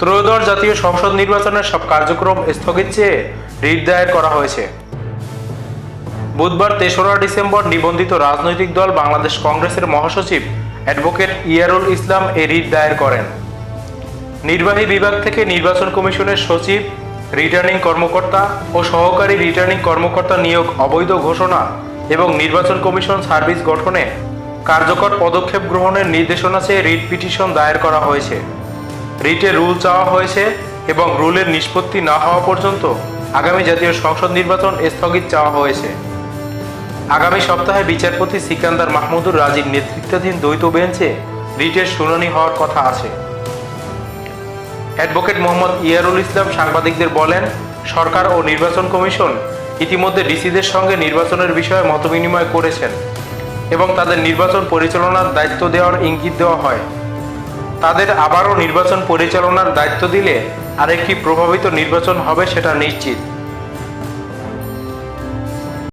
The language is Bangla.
ত্রয়োদশ জাতীয় সংসদ নির্বাচনের সব কার্যক্রম স্থগিত চেয়ে রিট দায়ের করা হয়েছে। বুধবার তেসরা ডিসেম্বর নিবন্ধিত রাজনৈতিক দল বাংলাদেশ কংগ্রেসের মহাসচিব অ্যাডভোকেট ইয়ারুল ইসলাম এ রিট দায়ের করেন। নির্বাহী বিভাগ থেকে নির্বাচন কমিশনের সচিব, রিটার্নিং কর্মকর্তা ও সহকারী রিটার্নিং কর্মকর্তা নিয়োগ অবৈধ ঘোষণা এবং নির্বাচন কমিশন সার্ভিস গঠনে কার্যকর পদক্ষেপ গ্রহণের নির্দেশনা চেয়ে রিট পিটিশন দায়ের করা হয়েছে। রিটে রুল চাওয়া হয়েছে এবং রুলের নিষ্পত্তি না হওয়া পর্যন্ত আগামী জাতীয় সংসদ নির্বাচন স্থগিত চাওয়া হয়েছে। আগামী সপ্তাহে বিচারপতি সিকান্দার মাহমুদুর রাজির নেতৃত্বাধীন দ্বৈত বেঞ্চে রিটের শুনানি হওয়ার কথা আছে। অ্যাডভোকেট মোহাম্মদ ইয়ারুল ইসলাম সাংবাদিকদের বলেন, সরকার ও নির্বাচন কমিশন ইতিমধ্যে ডিসিদের সঙ্গে নির্বাচনের বিষয়ে মতবিনিময় করেছেন এবং তাদের নির্বাচন পরিচালনার দায়িত্ব দেওয়ার ইঙ্গিত দেওয়া হয়। তাদের আবারও নির্বাচন পরিচালনার দায়িত্ব দিলে আরেকটি প্রভাবিত নির্বাচন হবে সেটা নিশ্চিত।